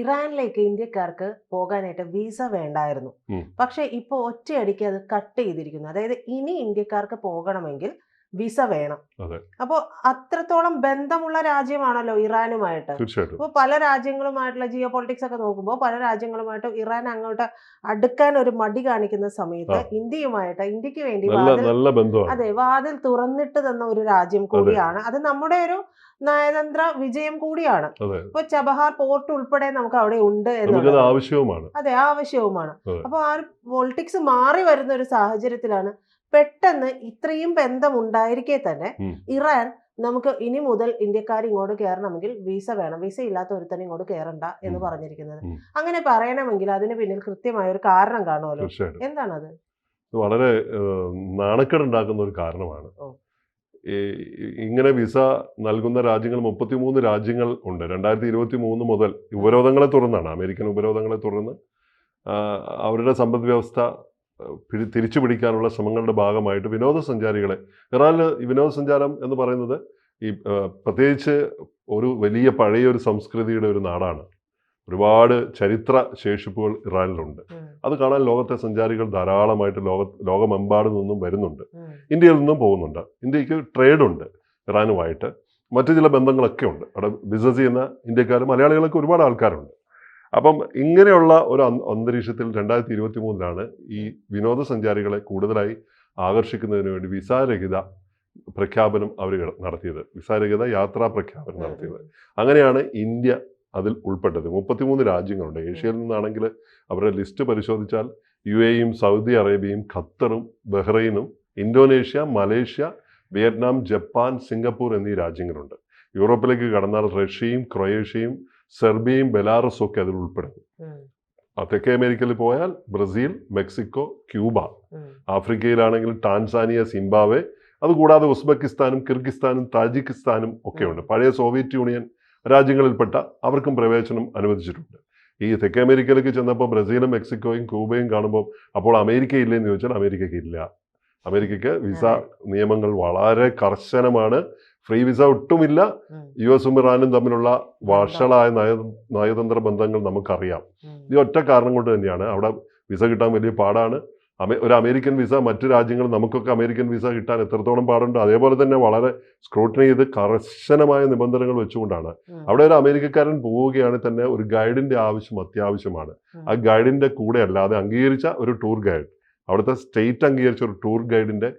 ഇറാനിലേക്ക് ഇന്ത്യക്കാർക്ക് പോകാനായിട്ട് വിസ വേണ്ടായിരുന്നു. പക്ഷേ ഇപ്പോൾ ഒറ്റയടിക്ക് അത് കട്ട് ചെയ്തിരിക്കുന്നു. അതായത് ഇനി ഇന്ത്യക്കാർക്ക് പോകണമെങ്കിൽ വിസ വേണം. അപ്പോൾ അത്രത്തോളം ബന്ധമുള്ള രാജ്യമാണല്ലോ ഇറാനുമായിട്ട്. അപ്പോൾ പല രാജ്യങ്ങളുമായിട്ടുള്ള ജിയോ പൊളിറ്റിക്സ് ഒക്കെ നോക്കുമ്പോൾ പല രാജ്യങ്ങളുമായിട്ട് ഇറാൻ അങ്ങോട്ട് അടുക്കാൻ ഒരു മടി കാണിക്കുന്ന സമയത്ത് ഇന്ത്യയുമായിട്ട് ഇന്ത്യയ്ക്ക് വേണ്ടി അതെ വാതിൽ തുറന്നിട്ട് തന്ന ഒരു രാജ്യം കൂടിയാണ്. അത് നമ്മുടെ ഒരു നയതന്ത്ര വിജയം കൂടിയാണ്. ഇപ്പൊ ചബഹാർ പോർട്ട് ഉൾപ്പെടെ നമുക്ക് അവിടെ ഉണ്ട് എന്നുള്ളത്. ആവശ്യവുമാണ്. അതെ ആവശ്യവുമാണ്. അപ്പൊ ആ പൊളിറ്റിക്സ് മാറി വരുന്ന ഒരു സാഹചര്യത്തിലാണ് പെട്ടെന്ന് ഇത്രയും ബന്ധം ഉണ്ടായിരിക്കെ തന്നെ ഇറാൻ നമുക്ക് ഇനി മുതൽ ഇന്ത്യക്കാർ ഇങ്ങോട്ട് കയറണമെങ്കിൽ വിസ വേണം. വിസ ഇല്ലാത്ത ഒരുത്തനെ ഇങ്ങോട്ട് കയറണ്ട എന്ന്. പറഞ്ഞിരിക്കുന്നത്. അങ്ങനെ പറയണമെങ്കിൽ അതിന് പിന്നിൽ കൃത്യമായ ഒരു കാരണം കാണുമല്ലോ. എന്താണത്? വളരെ നാണക്കേട് നാണക്കേടുണ്ടാക്കുന്ന ഒരു കാരണമാണ്. ഇങ്ങനെ വിസ നൽകുന്ന രാജ്യങ്ങൾ മുപ്പത്തിമൂന്ന് രാജ്യങ്ങൾ ഉണ്ട്. രണ്ടായിരത്തി ഇരുപത്തി മൂന്ന് മുതൽ ഉപരോധങ്ങളെ തുടർന്നാണ്. അമേരിക്കൻ ഉപരോധങ്ങളെ തുടർന്ന് അവരുടെ സമ്പദ് വ്യവസ്ഥ തിരിച്ചു പിടിക്കാനുള്ള ശ്രമങ്ങളുടെ ഭാഗമായിട്ട് വിനോദസഞ്ചാരികളെ ഇറാനിൽ ഈ വിനോദസഞ്ചാരം എന്ന് പറയുന്നത് ഈ പ്രത്യേകിച്ച് ഒരു വലിയ പഴയ ഒരു സംസ്കൃതിയുടെ ഒരു നാടാണ്. ഒരുപാട് ചരിത്ര ശേഷിപ്പുകൾ ഇറാനിലുണ്ട്. അത് കാണാൻ ലോകത്തെ സഞ്ചാരികൾ ധാരാളമായിട്ട് ലോക ലോകമെമ്പാടും നിന്നും വരുന്നുണ്ട്. ഇന്ത്യയിൽ നിന്നും പോകുന്നുണ്ട്. ഇന്ത്യയ്ക്ക് ട്രേഡ് ഉണ്ട് ഇറാനുമായിട്ട്. മറ്റു ചില ബന്ധങ്ങളൊക്കെ ഉണ്ട് അവിടെ ബിസിനസ് ചെയ്യുന്ന ഇന്ത്യക്കാരും മലയാളികളൊക്കെ ഒരുപാട് ആൾക്കാരുണ്ട്. അപ്പം ഇങ്ങനെയുള്ള ഒരു അന്- അന്തരീക്ഷത്തിൽ രണ്ടായിരത്തി ഇരുപത്തി മൂന്നിലാണ് ഈ വിനോദസഞ്ചാരികളെ കൂടുതലായി ആകർഷിക്കുന്നതിന് വേണ്ടി വിസാരഹിത പ്രഖ്യാപനം അവർ നടത്തിയത്. വിസാരഹിത യാത്രാ പ്രഖ്യാപനം നടത്തിയത്. അങ്ങനെയാണ് ഇന്ത്യ അതിൽ ഉൾപ്പെട്ടത്. മുപ്പത്തിമൂന്ന് രാജ്യങ്ങളുണ്ട്. ഏഷ്യയിൽ നിന്നാണെങ്കിൽ അവരുടെ ലിസ്റ്റ് പരിശോധിച്ചാൽ യു എയും സൗദി അറേബ്യയും ഖത്തറും ബഹ്റൈനും Indonesia Malaysia Vietnam Japan Singapore എന്നീ രാജ്യങ്ങളുണ്ട്. യൂറോപ്പിലേക്ക് കടന്നാൽ റഷ്യയും ക്രൊയേഷ്യയും സെർബിയയും ബെലാറസും ഒക്കെ അതിൽ ഉൾപ്പെടുന്നു. തെക്കേ അമേരിക്കയിൽ പോയാൽ ബ്രസീൽ മെക്സിക്കോ ക്യൂബ. ആഫ്രിക്കയിലാണെങ്കിൽ ടാൻസാനിയ സിംബാവെ അതുകൂടാതെ ഉസ്ബെക്കിസ്ഥാനും കിർഗിസ്ഥാനും താജിക്കിസ്ഥാനും ഒക്കെയുണ്ട് പഴയ സോവിയറ്റ് യൂണിയൻ രാജ്യങ്ങളിൽപ്പെട്ട അവർക്കും പ്രവേശനം അനുവദിച്ചിട്ടുണ്ട്. ഈ തെക്കേ അമേരിക്കയിലേക്ക് ചെന്നപ്പോൾ ബ്രസീലും മെക്സിക്കോയും ക്യൂബയും കാണുമ്പോൾ അപ്പോൾ അമേരിക്ക ഇല്ലെന്ന് ചോദിച്ചാൽ അമേരിക്കയ്ക്ക് ഇല്ല. അമേരിക്കയ്ക്ക് വിസ നിയമങ്ങൾ വളരെ കർശനമാണ്. ഫ്രീ വിസ ഒട്ടുമില്ല. യു എസും ഇറാനും തമ്മിലുള്ള വഷളായ നയ നയതന്ത്ര ബന്ധങ്ങൾ നമുക്കറിയാം. ഈ ഒറ്റ കാരണം കൊണ്ട് തന്നെയാണ്. അവിടെ വിസ കിട്ടാൻ വലിയ പാടാണ്. ഒരു അമേരിക്കൻ വിസ മറ്റു രാജ്യങ്ങൾ നമുക്കൊക്കെ അമേരിക്കൻ വിസ കിട്ടാൻ എത്രത്തോളം പാടുണ്ട് അതേപോലെ തന്നെ വളരെ സ്ക്രൂട്ടിനി ചെയ്ത് കർശനമായ നിബന്ധനകൾ വെച്ചുകൊണ്ടാണ്. അവിടെ ഒരു അമേരിക്കക്കാരൻ പോവുകയാണെങ്കിൽ തന്നെ ഒരു ഗൈഡിന്റെ ആവശ്യം അത്യാവശ്യമാണ്. ആ ഗൈഡിന്റെ കൂടെ അല്ലാതെ അംഗീകരിച്ച ഒരു ടൂർ ഗൈഡ് അവിടുത്തെ സ്റ്റേറ്റ് അംഗീകരിച്ച ഒരു ടൂർ ഗൈഡിന്റെ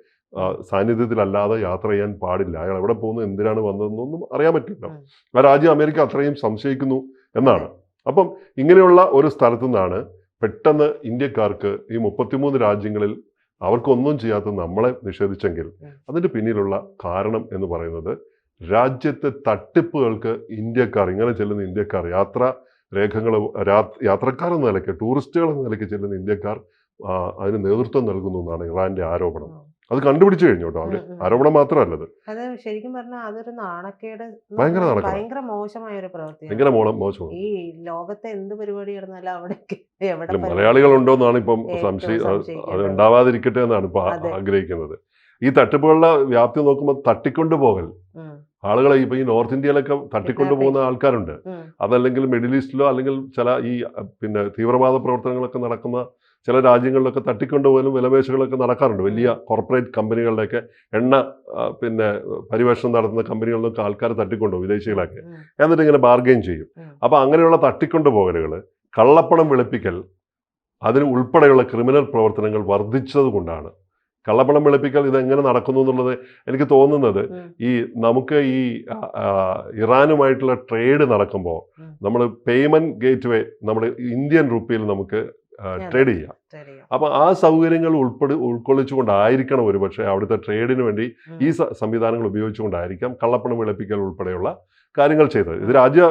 സാന്നിധ്യത്തിലല്ലാതെ യാത്ര ചെയ്യാൻ പാടില്ല. അയാൾ എവിടെ പോകുന്നു എന്തിനാണ് വന്നതെന്നൊന്നും അറിയാൻ പറ്റില്ല. ആ രാജ്യം അമേരിക്ക അത്രയും സംശയിക്കുന്നു എന്നാണ്. അപ്പം ഇങ്ങനെയുള്ള ഒരു സ്ഥലത്തു നിന്നാണ് പെട്ടെന്ന് ഇന്ത്യക്കാർക്ക് ഈ മുപ്പത്തിമൂന്ന് രാജ്യങ്ങളിൽ അവർക്കൊന്നും ചെയ്യാത്ത നമ്മളെ നിഷേധിച്ചെങ്കിൽ അതിന്റെ അതിന്റെ പിന്നിലുള്ള കാരണം എന്ന് പറയുന്നത് രാജ്യത്തെ തട്ടിപ്പുകൾക്ക് ഇന്ത്യക്കാർ ഇങ്ങനെ ചെല്ലുന്ന ഇന്ത്യക്കാർ യാത്ര രേഖകൾ യാത്രക്കാർ എന്ന നിലയ്ക്ക് ടൂറിസ്റ്റുകൾ എന്ന നിലയ്ക്ക് ചെല്ലുന്ന ഇന്ത്യക്കാർ അതിന് നേതൃത്വം നൽകുന്നു എന്നാണ് ഇറാന്റെ ആരോപണം. അത് കണ്ടുപിടിച്ചു കഴിഞ്ഞു കേട്ടോ അവർ. ആരോപണം മാത്രമല്ലത്. അത് ശരിക്കും പറഞ്ഞാൽ അതൊരു നാണക്കേട് ഭയങ്കര ഭയങ്കര മോശമായ ഒരു പ്രവൃത്തി ഭയങ്കര മോളം മോശമാണ്. ഈ ലോകത്തെ എന്ത് പരിപാടി നടന്നാലും അവിടെ ഇല്ല, പരിപാടി- എന്നാണ് ഇപ്പം സംശയം അത്. ഉണ്ടാവാതിരിക്കട്ടെ എന്നാണ് ഇപ്പൊ ആഗ്രഹിക്കുന്നത്. ഈ തട്ടിപ്പുകളുടെ വ്യാപ്തി നോക്കുമ്പോൾ തട്ടിക്കൊണ്ടു പോകൽ. ആളുകളെ ഇപ്പൊ ഈ നോർത്ത് ഇന്ത്യയിലൊക്കെ തട്ടിക്കൊണ്ടു പോകുന്ന ആൾക്കാരുണ്ട്. അതല്ലെങ്കിൽ മിഡിൽ ഈസ്റ്റിലോ അല്ലെങ്കിൽ ചില ഈ പിന്നെ തീവ്രവാദ പ്രവർത്തനങ്ങളൊക്കെ നടക്കുന്ന ചില രാജ്യങ്ങളിലൊക്കെ തട്ടിക്കൊണ്ടുപോലും വിലപേശകളൊക്കെ നടക്കാറുണ്ട്. വലിയ കോർപ്പറേറ്റ് കമ്പനികളുടെയൊക്കെ എണ്ണ പിന്നെ പരിവേഷണം നടത്തുന്ന കമ്പനികളിലൊക്കെ ആൾക്കാർ തട്ടിക്കൊണ്ടുപോകും വിദേശികളൊക്കെ എന്നിട്ട് ഇങ്ങനെ ബാർഗെയിൻ ചെയ്യും. അപ്പോൾ അപ്പൊ അങ്ങനെയുള്ള തട്ടിക്കൊണ്ടുപോകലുകൾ കള്ളപ്പണം വെളുപ്പിക്കൽ അതിന് ഉൾപ്പെടെയുള്ള ക്രിമിനൽ പ്രവർത്തനങ്ങൾ വർദ്ധിച്ചത് കൊണ്ടാണ്. കള്ളപ്പണം വെളുപ്പിക്കൽ ഇതെങ്ങനെ നടക്കുന്നു എന്നുള്ളത് എനിക്ക് തോന്നുന്നത് ഈ നമുക്ക് ഈ ഇറാനുമായിട്ടുള്ള ട്രേഡ് നടക്കുമ്പോൾ നമ്മൾ പേയ്മെന്റ് ഗേറ്റ് വേ നമ്മുടെ ഇന്ത്യൻ റുപ്പിയിൽ നമുക്ക്. ട്രേഡ് ചെയ്യാം. അപ്പൊ അപ്പോൾ ആ സൗകര്യങ്ങൾ ഉൾപ്പെടെ ഉൾക്കൊള്ളിച്ചുകൊണ്ടായിരിക്കണം ഒരു പക്ഷേ അവിടുത്തെ ട്രേഡിന് വേണ്ടി ഈ സംവിധാനങ്ങൾ ഉപയോഗിച്ചുകൊണ്ടായിരിക്കാം കള്ളപ്പണം വെളുപ്പിക്കൽ ഉൾപ്പെടെയുള്ള കാര്യങ്ങൾ ചെയ്തത്. ഇത് രാജ്യ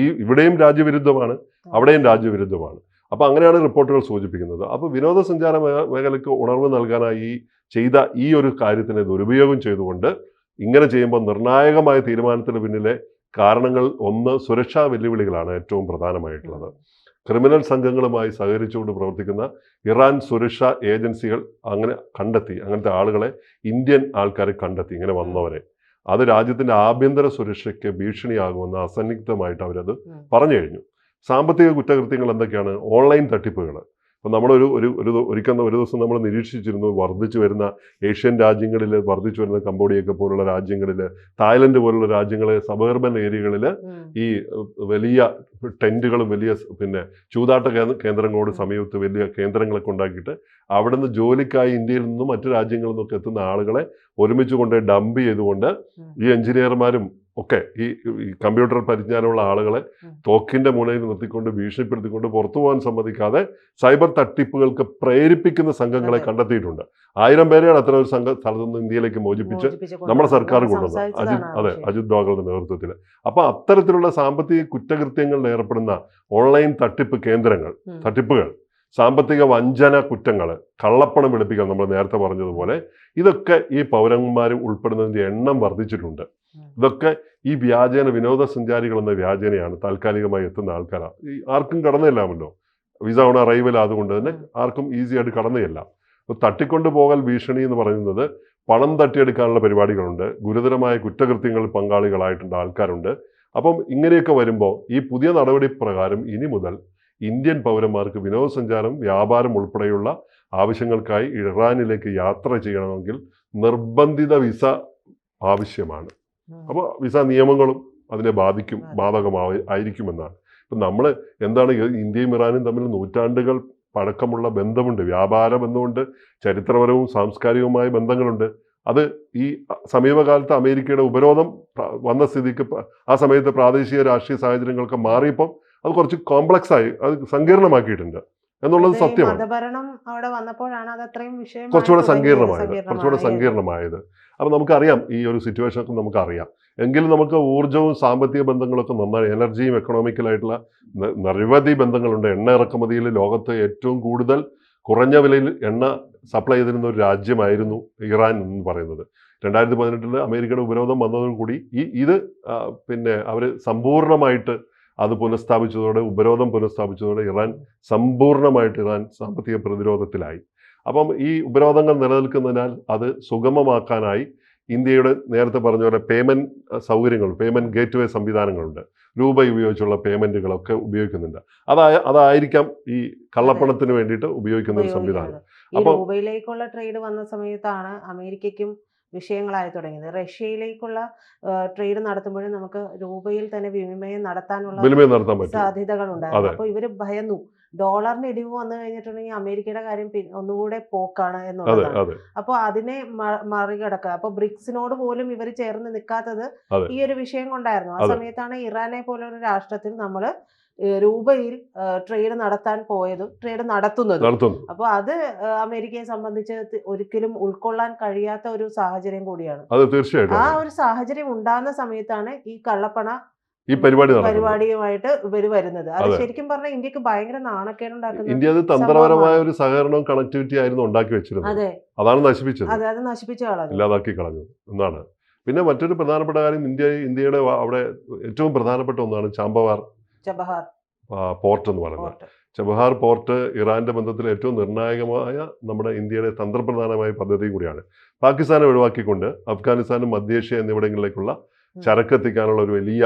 ഈ ഇവിടെയും രാജ്യവിരുദ്ധമാണ് അവിടെയും രാജ്യവിരുദ്ധമാണ്. അപ്പോൾ അങ്ങനെയാണ് റിപ്പോർട്ടുകൾ സൂചിപ്പിക്കുന്നത്. അപ്പോൾ വിനോദസഞ്ചാര മേഖലയ്ക്ക് ഉണർവ് നൽകാനായി ചെയ്ത ഈ ഒരു കാര്യത്തിനെ ദുരുപയോഗം ചെയ്തുകൊണ്ട് ഇങ്ങനെ ചെയ്യുമ്പോൾ നിർണായകമായ തീരുമാനത്തിന് പിന്നിലെ കാരണങ്ങൾ ഒന്ന് സുരക്ഷാ വെല്ലുവിളികളാണ് ഏറ്റവും പ്രധാനമായിട്ടുള്ളത്. ക്രിമിനൽ സംഘങ്ങളുമായി സഹകരിച്ചുകൊണ്ട് പ്രവർത്തിക്കുന്ന ഇറാൻ സുരക്ഷാ ഏജൻസികൾ അങ്ങനെ കണ്ടെത്തി അങ്ങനത്തെ ആളുകളെ ഇന്ത്യൻ ആൾക്കാരെ കണ്ടെത്തി ഇങ്ങനെ വന്നവരെ. അത് രാജ്യത്തിന്റെ ആഭ്യന്തര സുരക്ഷയ്ക്ക് ഭീഷണിയാകുമെന്ന് അസന്നിഗ്ധമായിട്ട് അവരത്. പറഞ്ഞു കഴിഞ്ഞു. സാമ്പത്തിക കുറ്റകൃത്യങ്ങൾ എന്തൊക്കെയാണ്? ഓൺലൈൻ തട്ടിപ്പുകൾ. അപ്പം നമ്മളൊരു ഒരു ഒരു ഒരിക്കൽ ഒരു ദിവസം നമ്മൾ നിരീക്ഷിച്ചിരുന്നു വർദ്ധിച്ചു വരുന്ന ഏഷ്യൻ രാജ്യങ്ങളിൽ വർദ്ധിച്ചു വരുന്ന കംബോഡിയൊക്കെ പോലുള്ള രാജ്യങ്ങളിൽ തായ്ലൻഡ് പോലുള്ള രാജ്യങ്ങളെ സബർബൻ ഏരിയകളിൽ ഈ വലിയ ടെന്റുകളും വലിയ പിന്നെ ചൂതാട്ട കേന്ദ്ര- കേന്ദ്രങ്ങളോട് സമീപത്ത് വലിയ കേന്ദ്രങ്ങളൊക്കെ ഉണ്ടാക്കിയിട്ട് അവിടുന്ന് ജോലിക്കായി ഇന്ത്യയിൽ നിന്നും മറ്റു രാജ്യങ്ങളിൽ നിന്നൊക്കെ എത്തുന്ന ആളുകളെ ഒരുമിച്ച് കൊണ്ട് ഡംപ് ചെയ്തുകൊണ്ട് ഈ എഞ്ചിനീയർമാരും ഒക്കെ ഈ കമ്പ്യൂട്ടർ പരിജ്ഞാനമുള്ള ആളുകളെ തോക്കിന്റെ തോക്കിന്റെ മുനയിൽ നിർത്തിക്കൊണ്ട് ഭീഷണിപ്പെടുത്തിക്കൊണ്ട് പുറത്തു പോകാൻ സമ്മതിക്കാതെ സൈബർ തട്ടിപ്പുകൾക്ക് പ്രേരിപ്പിക്കുന്ന സംഘങ്ങളെ കണ്ടെത്തിയിട്ടുണ്ട്. ആയിരം പേരെയാണ് അത്ര ഒരു സംഘ സ്ഥലത്ത് നിന്ന് ഇന്ത്യയിലേക്ക് മോചിപ്പിച്ച് നമ്മുടെ. സർക്കാർ കൊണ്ടുവന്നത്. അജിത് അതെ. അജിത് ഡോഗറുടെ നേതൃത്വത്തിൽ അപ്പൊ അത്തരത്തിലുള്ള സാമ്പത്തിക കുറ്റകൃത്യങ്ങളിൽ ഏർപ്പെടുന്ന ഓൺലൈൻ തട്ടിപ്പ് കേന്ദ്രങ്ങൾ തട്ടിപ്പുകൾ സാമ്പത്തിക വഞ്ചന കുറ്റങ്ങൾ കള്ളപ്പണം വെളുപ്പിക്കൽ നമ്മൾ നേരത്തെ പറഞ്ഞതുപോലെ ഇതൊക്കെ ഈ പൗരന്മാർ ഉൾപ്പെടുന്നതിന്റെ എണ്ണം വർദ്ധിച്ചിട്ടുണ്ട്. ഇതൊക്കെ ഈ വ്യാജേന വിനോദസഞ്ചാരികൾ എന്ന വ്യാജേനയാണ് താൽക്കാലികമായി എത്തുന്ന ആൾക്കാരാണ് ഈ ആർക്കും കടന്നില്ലാമല്ലോ? വിസ ഓൺ അറൈവൽ അതുകൊണ്ട് തന്നെ ആർക്കും ഈസി ആയിട്ട് കടന്നില്ല തട്ടിക്കൊണ്ടു പോകൽ ഭീഷണി എന്ന് പറയുന്നത് പണം തട്ടിയെടുക്കാനുള്ള പരിപാടികളുണ്ട്. ഗുരുതരമായ കുറ്റകൃത്യങ്ങളിൽ പങ്കാളികളായിട്ടുണ്ട് ആൾക്കാരുണ്ട്. അപ്പം ഇങ്ങനെയൊക്കെ വരുമ്പോൾ ഈ പുതിയ നടപടി പ്രകാരം ഇനി മുതൽ ഇന്ത്യൻ പൗരന്മാർക്ക് വിനോദസഞ്ചാരം വ്യാപാരം ഉൾപ്പെടെയുള്ള ആവശ്യങ്ങൾക്കായി ഇറാനിലേക്ക് യാത്ര ചെയ്യണമെങ്കിൽ നിർബന്ധിത വിസ ആവശ്യമാണ്. അപ്പോൾ വിസ നിയമങ്ങളും അതിനെ ബാധിക്കും. ബാധകമാവ ആയിരിക്കുമെന്നാണ്. ഇപ്പം നമ്മൾ എന്താണ് ഇന്ത്യയും ഇറാനും തമ്മിൽ നൂറ്റാണ്ടുകൾ പഴക്കമുള്ള ബന്ധമുണ്ട്. വ്യാപാര ബന്ധമുണ്ട് ചരിത്രപരവും സാംസ്കാരികവുമായ ബന്ധങ്ങളുണ്ട്. അത് ഈ സമീപകാലത്ത് അമേരിക്കയുടെ ഉപരോധം വന്ന സ്ഥിതിക്ക് ആ സമയത്ത് പ്രാദേശിക രാഷ്ട്രീയ സാഹചര്യങ്ങളൊക്കെ മാറിയപ്പോൾ അത് കുറച്ച് കോംപ്ലക്സ് ആയി അത് സങ്കീർണമാക്കിയിട്ടുണ്ട്. എന്നുള്ളത് സത്യമാണ്. കുറച്ചുകൂടെ സങ്കീർണമായത് കുറച്ചുകൂടെ സങ്കീർണമായത്. അപ്പം നമുക്കറിയാം ഈ ഒരു സിറ്റുവേഷൻ ഒക്കെ നമുക്കറിയാം. എങ്കിലും നമുക്ക് ഊർജവും സാമ്പത്തിക ബന്ധങ്ങളൊക്കെ നന്നായി എനർജിയും എക്കണോമിക്കലായിട്ടുള്ള നിരവധി ബന്ധങ്ങളുണ്ട്. എണ്ണ ഇറക്കുമതിയിൽ ലോകത്ത് ഏറ്റവും കൂടുതൽ കുറഞ്ഞ വിലയിൽ എണ്ണ സപ്ലൈ ചെയ്തിരുന്ന ഒരു രാജ്യമായിരുന്നു ഇറാൻ എന്ന് പറയുന്നത്. രണ്ടായിരത്തി പതിനെട്ടിൽ അമേരിക്കയുടെ ഉപരോധം വന്നതോടുകൂടി ഈ ഇത് പിന്നെ അവർ സമ്പൂർണമായിട്ട് അത് പുനഃസ്ഥാപിച്ചതോടെ ഉപരോധം പുനഃസ്ഥാപിച്ചതോടെ ഇറാൻ സമ്പൂർണമായിട്ട് ഇറാൻ സാമ്പത്തിക പ്രതിരോധത്തിലായി. അപ്പം ഈ ഉപരോധങ്ങൾ നിലനിൽക്കുന്നതിനാൽ അത് സുഗമമാക്കാനായി ഇന്ത്യയുടെ നേരത്തെ പറഞ്ഞ പോലെ പേയ്മെന്റ് സൗകര്യങ്ങൾ പേയ്മെന്റ് ഗേറ്റ് വേ സംവിധാനങ്ങളുണ്ട്. രൂപ ഉപയോഗിച്ചുള്ള പേയ്മെന്റുകളൊക്കെ ഉപയോഗിക്കുന്നുണ്ട്. അതായ അതായിരിക്കാം ഈ കള്ളപ്പണത്തിന് വേണ്ടിയിട്ട് ഉപയോഗിക്കുന്ന ഒരു സംവിധാനം. അപ്പോൾ അപ്പൊ- രൂപയിലേക്കുള്ള ട്രേഡ് വന്ന സമയത്താണ് അമേരിക്കയ്ക്കും വിഷയങ്ങളായി തുടങ്ങിയത്. റഷ്യയിലേക്കുള്ള ട്രേഡ് നടത്തുമ്പോഴും നമുക്ക് രൂപയിൽ തന്നെ വിനിമയം നടത്താനുള്ള സാധ്യതകൾ ഉണ്ടായിരുന്നു അതെ. അപ്പൊ ഇവർ ഭയന്നു. ഡോളറിന് ഇടിവ് വന്നു കഴിഞ്ഞിട്ടുണ്ടെങ്കിൽ അമേരിക്കയുടെ കാര്യം ഒന്നുകൂടെ പോക്കാണ് എന്നുള്ളതാണ്. അപ്പൊ അപ്പോൾ അതിനെ മറികടക്കുക. അപ്പൊ ബ്രിക്സിനോട് പോലും ഇവർ ചേർന്ന് നിൽക്കാത്തത് ഈ ഒരു വിഷയം കൊണ്ടായിരുന്നു. ആ. സമയത്താണ് ഇറാനെ പോലെ ഒരു രാഷ്ട്രത്തിൽ നമ്മൾ രൂപയിൽ ട്രേഡ് നടത്താൻ പോയതും ട്രേഡ് നടത്തുന്നതും. അപ്പൊ അപ്പോൾ അത് അമേരിക്കയെ സംബന്ധിച്ച് ഒരിക്കലും ഉൾക്കൊള്ളാൻ കഴിയാത്ത ഒരു സാഹചര്യം കൂടിയാണ്. അത് തീർച്ചയായിട്ടും ആ ഒരു സാഹചര്യം ഉണ്ടാകുന്ന സമയത്താണ് ഈ കള്ളപ്പണ ഈ പരിപാടി പരിപാടിയുമായിട്ട് ഇവർ വരുന്നത്. അത് ശരിക്കും പറഞ്ഞാൽ ഇന്ത്യയ്ക്ക് ഭയങ്കര നാണക്കേടുണ്ടാക്കുന്ന ഇന്ത്യ അത് തന്ത്രപരമായ ഒരു സഹകരണവും കണക്ടിവിറ്റി ആയിരുന്നു ഉണ്ടാക്കി വെച്ചിരുന്നത്. അതെ. അതാണ് നശിപ്പിച്ചത്. അതെ അത് നശിപ്പിച്ചു കളഞ്ഞു. ഇല്ലാതാക്കി കളഞ്ഞു. എന്നാണ്. പിന്നെ മറ്റൊരു പ്രധാനപ്പെട്ട കാര്യം ഇന്ത്യ ഇന്ത്യയുടെ അവിടെ ഏറ്റവും പ്രധാനപ്പെട്ട ഒന്നാണ് ചാമ്പവാർ പോർട്ട് എന്ന് പറയുന്നത്. ചബഹാർ പോർട്ട് ഇറാന്റെ ബന്ധത്തിൽ ഏറ്റവും നിർണായകമായ നമ്മുടെ ഇന്ത്യയുടെ തന്ത്രപ്രധാനമായ പദ്ധതിയും കൂടിയാണ്. പാകിസ്ഥാനെ ഒഴിവാക്കിക്കൊണ്ട് അഫ്ഗാനിസ്ഥാനും മധ്യേഷ്യ എന്നിവിടങ്ങളിലേക്കുള്ള. ചരക്കെത്തിക്കാനുള്ള ഒരു വലിയ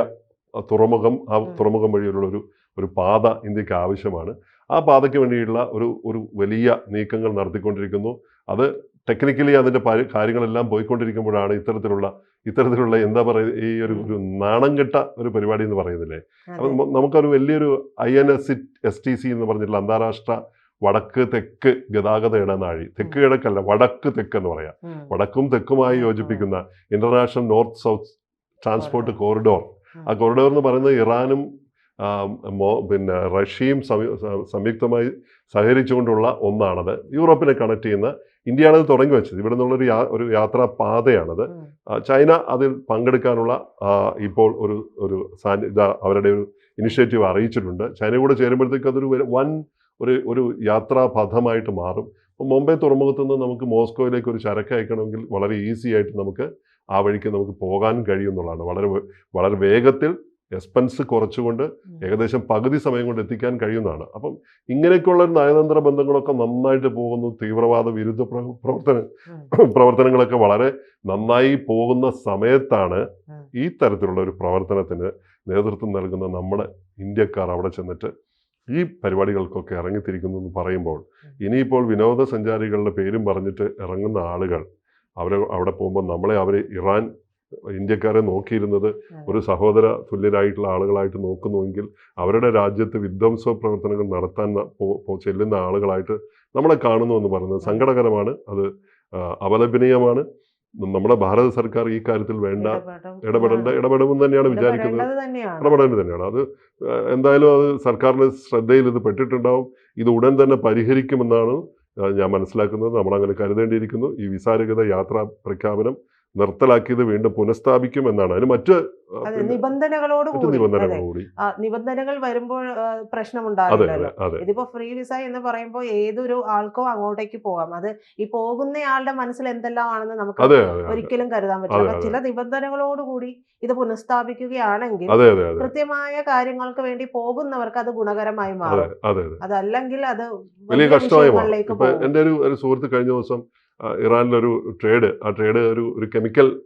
തുറമുഖം ആ തുറമുഖം വഴിയുള്ള ഒരു ഒരു പാത ഇന്ത്യയ്ക്ക് ആവശ്യമാണ്. ആ പാതയ്ക്ക് വേണ്ടിയുള്ള ഒരു ഒരു വലിയ നീക്കങ്ങൾ നടത്തിക്കൊണ്ടിരിക്കുന്നു. അത് ടെക്നിക്കലി അതിന്റെ കാര്യങ്ങളെല്ലാം പോയിക്കൊണ്ടിരിക്കുമ്പോഴാണ് ഇത്തരത്തിലുള്ള ഇത്തരത്തിലുള്ള എന്താ പറയുക ഈ ഒരു ഒരു നാണം കെട്ട ഒരു പരിപാടി എന്ന് പറയുന്നില്ലേ? അപ്പം നമുക്കൊരു വലിയൊരു I N S S T C എന്ന് പറഞ്ഞിട്ടുള്ള അന്താരാഷ്ട്ര വടക്ക് തെക്ക് ഗതാഗത ഇടനാഴി തെക്ക് കിഴക്കല്ല വടക്ക് തെക്ക് എന്ന് പറയാം. വടക്കും തെക്കുമായി യോജിപ്പിക്കുന്ന international north south transport corridor. ആ കോറിഡോർ എന്ന് പറയുന്നത് ഇറാനും പിന്നെ റഷ്യയും സംയുക്തമായി സഹകരിച്ചുകൊണ്ടുള്ള ഒന്നാണത്. യൂറോപ്പിനെ കണക്ട് ചെയ്യുന്ന ഇന്ത്യയാണ് ഇത് തുടങ്ങി വെച്ചത്. ഇവിടെ നിന്നുള്ളൊരു യാ ഒരു യാത്രാ പാതയാണത്. ചൈന അതിൽ പങ്കെടുക്കാനുള്ള ഇപ്പോൾ ഒരു ഒരു അവരുടെ ഒരു ഇനിഷ്യേറ്റീവ് അറിയിച്ചിട്ടുണ്ട്. ചൈന കൂടെ ചേരുമ്പോഴത്തേക്ക് അതൊരു വൻ ഒരു ഒരു യാത്രാപഥമായിട്ട് മാറും. ഇപ്പം മുംബൈ തുറമുഖത്ത് നിന്ന് നമുക്ക് മോസ്കോയിലേക്ക് ഒരു ചരക്ക് അയക്കണമെങ്കിൽ വളരെ ഈസി ആയിട്ട് നമുക്ക് ആ വഴിക്ക് നമുക്ക് പോകാൻ കഴിയും എന്നുള്ളതാണ്. വളരെ വളരെ വേഗത്തിൽ എക്സ്പെൻസ് കുറച്ചുകൊണ്ട് ഏകദേശം പകുതി സമയം കൊണ്ട് എത്തിക്കാൻ കഴിയുന്നതാണ്. അപ്പം ഇങ്ങനെയൊക്കെയുള്ള നയതന്ത്ര ബന്ധങ്ങളൊക്കെ നന്നായിട്ട് പോകുന്നു. തീവ്രവാദ വിരുദ്ധ പ്രവർത്തന പ്രവർത്തനങ്ങളൊക്കെ വളരെ നന്നായി പോകുന്ന സമയത്താണ് ഈ തരത്തിലുള്ള ഒരു പ്രവർത്തനത്തിന് നേതൃത്വം നൽകുന്ന നമ്മുടെ ഇന്ത്യക്കാർ അവിടെ ചെന്നിട്ട് ഈ പരിപാടികൾക്കൊക്കെ ഇറങ്ങിത്തിരിക്കുന്നു എന്ന് പറയുമ്പോൾ ഇനിയിപ്പോൾ വിനോദസഞ്ചാരികളുടെ പേരും പറഞ്ഞിട്ട് ഇറങ്ങുന്ന ആളുകൾ അവർ അവിടെ പോകുമ്പോൾ നമ്മളെ അവർ ഇറാൻ ഇന്ത്യക്കാരെ നോക്കിയിരുന്നത് ഒരു സഹോദര തുല്യരായിട്ടുള്ള ആളുകളായിട്ട് നോക്കുന്നുവെങ്കിൽ അവരുടെ രാജ്യത്ത് വിധ്വംസ പ്രവർത്തനങ്ങൾ നടത്താൻ ചെല്ലുന്ന ആളുകളായിട്ട് നമ്മളെ കാണുന്നു എന്ന് പറയുന്നത് സങ്കടകരമാണ്. അത് അപലപനീയമാണ്. നമ്മുടെ ഭാരത സർക്കാർ ഈ കാര്യത്തിൽ വേണ്ട ഇടപെടും. ഇടപെടേണ്ട ഇടപെടുമെന്ന് തന്നെയാണ് വിചാരിക്കുന്നത്. ഇടപെടേണ്ടത് തന്നെയാണ്. അത് എന്തായാലും അത് സർക്കാരിന്റെ ശ്രദ്ധയിൽ ഇത് പെട്ടിട്ടുണ്ടാവും. ഇത് ഉടൻ തന്നെ പരിഹരിക്കുമെന്നാണ് ഞാൻ മനസ്സിലാക്കുന്നത്. നമ്മളങ്ങനെ കരുതേണ്ടിയിരിക്കുന്നു. ഈ വിസാരഹിത യാത്രാ പ്രഖ്യാപനം നിർത്തലാക്കിയത് വീണ്ടും പുനഃസ്ഥാപിക്കും എന്നാണ്. അതിന് മറ്റ് നിബന്ധനകളോട് കൂടി. നിബന്ധനകൾ വരുമ്പോൾ പ്രശ്നമുണ്ടാകും പ്രശ്നമുണ്ടാകില്ലല്ലോ ഇതിപ്പോ ഫ്രീ വിസ എന്ന് പറയുമ്പോൾ ഏതൊരു ആൾക്കോ അങ്ങോട്ടേക്ക് പോകാം. അത് ഈ പോകുന്ന ആളുടെ മനസ്സിൽ എന്തെല്ലാമാണെന്ന് നമുക്ക് ഒരിക്കലും കരുതാൻ പറ്റില്ല. ചില നിബന്ധനകളോടുകൂടി ഇത് പുനഃസ്ഥാപിക്കുകയാണെങ്കിൽ കൃത്യമായ കാര്യങ്ങൾക്ക് വേണ്ടി പോകുന്നവർക്ക് അത് ഗുണകരമായി മാറും. അതെ അതെ. അതല്ലെങ്കിൽ അത് വലിയ കഷ്ടമായി എന്റെ ഒരു സുഹൃത്ത് കഴിഞ്ഞ ദിവസം ഇറാനിലൊരു ട്രേഡ് ആ ട്രേഡ് ഒരു ഒരു കെമിക്കൽ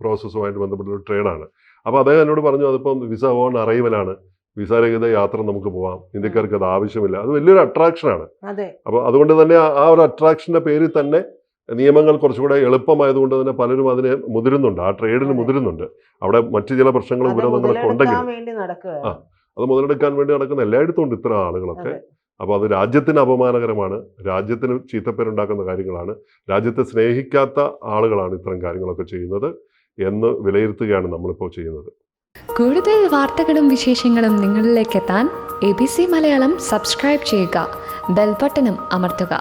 പ്രോസസ്സുമായിട്ട് ബന്ധപ്പെട്ട ഒരു ട്രേഡാണ്. അപ്പോൾ അദ്ദേഹം എന്നോട് പറഞ്ഞു അതിപ്പം വിസ ഓൺ അറൈവലാണ്. വിസ വിസാരഹിത യാത്ര നമുക്ക് പോവാം. ഇന്ത്യക്കാർക്ക് അത് ആവശ്യമില്ല. അത് വലിയൊരു അട്രാക്ഷനാണ്. അപ്പോൾ അതുകൊണ്ട് തന്നെ ആ- ഒരു അട്രാക്ഷന്റെ പേരിൽ തന്നെ നിയമങ്ങൾ കുറച്ചുകൂടെ എളുപ്പമായതുകൊണ്ട് തന്നെ പലരും അതിനെ മുതിരുന്നുണ്ട്. ആ ട്രേഡിന്. മുതിരുന്നുണ്ട്. അവിടെ മറ്റു ചില പ്രശ്നങ്ങളും ഉപരോധങ്ങളൊക്കെ ഉണ്ടെങ്കിൽ ആ. അത് മുതലെടുക്കാൻ വേണ്ടി നടക്കുന്ന എല്ലായിടത്തും ഉണ്ട് ഇത്തരം ആളുകളൊക്കെ. അപ്പോൾ അത് രാജ്യത്തിന് അപമാനകരമാണ് രാജ്യത്തിന് ചീത്തപ്പേരുണ്ടാക്കുന്ന കാര്യങ്ങളാണ് രാജ്യത്തെ സ്നേഹിക്കാത്ത ആളുകളാണ് ഇത്തരം കാര്യങ്ങളൊക്കെ ചെയ്യുന്നത് എന്ന് വിലയിരുത്തുകയാണ് നമ്മളിപ്പോൾ ചെയ്യുന്നത്. കൂടുതൽ വാർത്തകളും വിശേഷങ്ങളും നിങ്ങളിലേക്ക് എത്താൻ A B C Malayalam subscribe ചെയ്യുക ബെൽബട്ടനും അമർത്തുക.